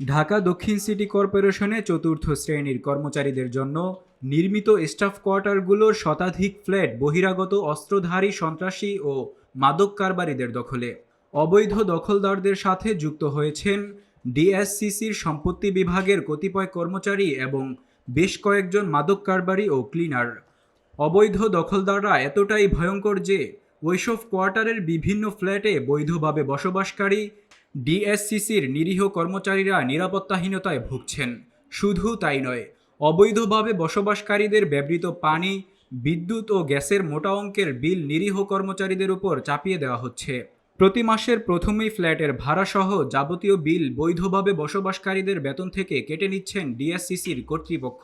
ঢাকা দক্ষিণ সিটি কর্পোরেশনে চতুর্থ শ্রেণির কর্মচারীদের জন্য নির্মিত স্টাফ কোয়ার্টারগুলোর শতাধিক ফ্ল্যাট, বহিরাগত অস্ত্রধারী সন্ত্রাসী ও মাদক কারবারিদের দখলে। অবৈধ দখলদারদের সাথে যুক্ত হয়েছেন ডিএসসিসির সম্পত্তি বিভাগের কতিপয় কর্মচারী এবং বেশ কয়েকজন মাদক কারবারি ও ক্লিনার। অবৈধ দখলদাররা এতটাই ভয়ঙ্কর যে, ওইসব কোয়ার্টারের বিভিন্ন ফ্ল্যাটে বৈধভাবে বসবাসকারী ডিএসসিসির নিরীহ কর্মচারীরা নিরাপত্তাহীনতায় ভুগছেন। শুধু তাই নয়, অবৈধভাবে বসবাসকারীদের ব্যবহৃত পানি, বিদ্যুৎ ও গ্যাসের মোটা অঙ্কের বিল নিরীহ কর্মচারীদের উপর চাপিয়ে দেওয়া হচ্ছে। প্রতি মাসের প্রথমেই ফ্ল্যাটের ভাড়াসহ যাবতীয় বিল বৈধভাবে বসবাসকারীদের বেতন থেকে কেটে নিচ্ছেন ডিএসসিসির কর্তৃপক্ষ।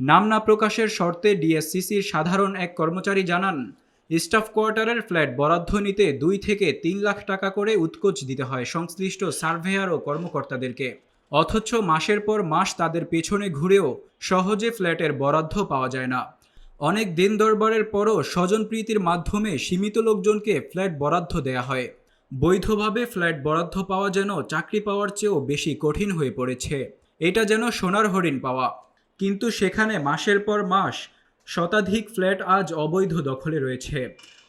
নাম না প্রকাশের শর্তে ডিএসসিসির সাধারণ এক কর্মচারী জানান স্টাফ কোয়ার্টারের ফ্ল্যাট বরাদ্দ নিতে দুই থেকে তিন লাখ টাকা করে উৎকোচ দিতে হয় সংশ্লিষ্ট সার্ভেয়ার ও কর্মকর্তাদেরকে। অথচ মাসের পর মাস তাদের পেছনে ঘুরেও সহজে ফ্ল্যাটের বরাদ্দ পাওয়া যায় না। অনেক দিন দরবারের পরও স্বজনপ্রীতির মাধ্যমে সীমিত লোকজনকে ফ্ল্যাট বরাদ্দ দেয়া হয়। বৈধভাবে ফ্ল্যাট বরাদ্দ পাওয়া যেন চাকরি পাওয়ার চেয়েও বেশি কঠিন হয়ে পড়েছে। এটা যেন সোনার হরিণ পাওয়া। কিন্তু সেখানে মাসের পর মাস শতাধিক ফ্ল্যাট আজ অবৈধ দখলে রয়েছে।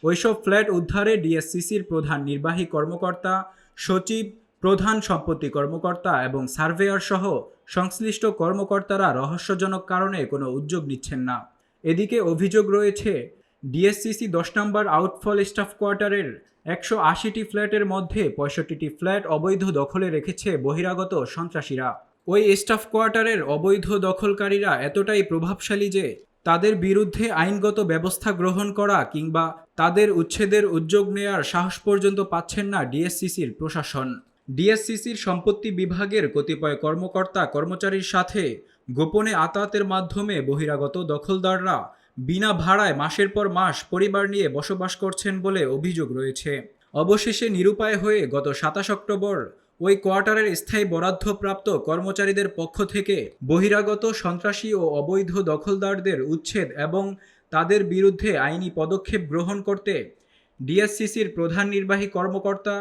ওইসব ফ্ল্যাট উদ্ধারে ডিএসসিসির প্রধান নির্বাহী কর্মকর্তা, সচিব, প্রধান সম্পত্তি কর্মকর্তা এবং সার্ভেয়ার সহ সংশ্লিষ্ট কর্মকর্তারা রহস্যজনক কারণে কোনো উদ্যোগ নিচ্ছেন না। এদিকে অভিযোগ রয়েছে, ডিএসসিসি দশ নম্বর আউটফল স্টাফ কোয়ার্টারের একশো আশিটি ফ্ল্যাটের মধ্যে পঁয়ষট্টিটি ফ্ল্যাট অবৈধ দখলে রেখেছে বহিরাগত সন্ত্রাসীরা। ওই স্টাফ কোয়ার্টারের অবৈধ দখলকারীরা এতটাই প্রভাবশালী যে তাদের বিরুদ্ধে আইনগত ব্যবস্থা গ্রহণ করা কিংবা তাদের উচ্ছেদের উদ্যোগ নেয়ার সাহস পর্যন্ত পাচ্ছেন না ডিএসসিসির প্রশাসন। ডিএসসিসির সম্পত্তি বিভাগের কতিপয় কর্মকর্তা কর্মচারীর সাথে গোপনে আতাতের মাধ্যমে বহিরাগত দখলদাররা বিনা ভাড়ায় মাসের পর মাস পরিবার নিয়ে বসবাস করছেন বলে অভিযোগ রয়েছে। অবশেষে নিরুপায় হয়ে গত সাতাশ অক্টোবর ওই কোয়ার্টারের স্থায়ী বরাদ্দপ্রাপ্ত কর্মচারীদের পক্ষ থেকে বহিরাগত সন্ত্রাসী ও অবৈধ দখলদারদের উচ্ছেদ এবং তাদের বিরুদ্ধে আইনি পদক্ষেপ গ্রহণ করতে ডিএসসিসির প্রধান নির্বাহী কর্মকর্তা,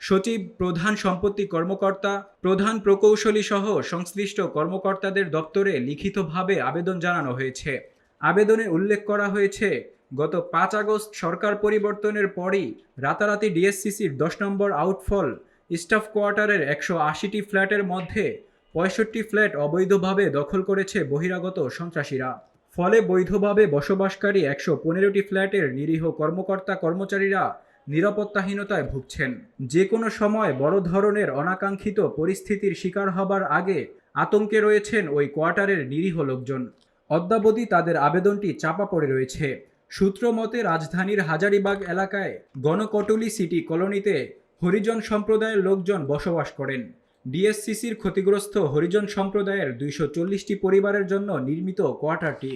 সচিব, প্রধান সম্পত্তি কর্মকর্তা, প্রধান প্রকৌশলী সহ সংশ্লিষ্ট কর্মকর্তাদের দপ্তরে লিখিতভাবে আবেদন জানানো হয়েছে। আবেদনে উল্লেখ করা হয়েছে, গত পাঁচ আগস্ট সরকার পরিবর্তনের পরই রাতারাতি ডিএসসিসির দশ নম্বর আউটফল স্টাফ কোয়ার্টারের একশো আশিটি ফ্ল্যাটের মধ্যে পঁয়ষট্টি ফ্ল্যাট অবৈধভাবে দখল করেছে বহিরাগত সন্ত্রাসীরা। ফলে বৈধভাবে বসবাসকারী একশো পনেরোটি ফ্ল্যাটের নিরীহ কর্মকর্তা কর্মচারীরা নিরাপত্তাহীনতায় ভুগছেন। যে কোনো সময় বড় ধরনের অনাকাঙ্ক্ষিত পরিস্থিতির শিকার হবার আগে আতঙ্কে রয়েছেন ওই কোয়ার্টারের নিরীহ লোকজন। অদ্যাবধি তাদের আবেদনটি চাপা পড়ে রয়েছে। সূত্র মতে রাজধানীর হাজারিবাগ এলাকায় গণকটলি সিটি কলোনিতে হরিজন সম্প্রদায়ের লোকজন বসবাস করেন। ডিএসসিসির ক্ষতিগ্রস্ত হরিজন সম্প্রদায়ের দুইশো চল্লিশটি পরিবারের জন্য নির্মিত কোয়ার্টারটি।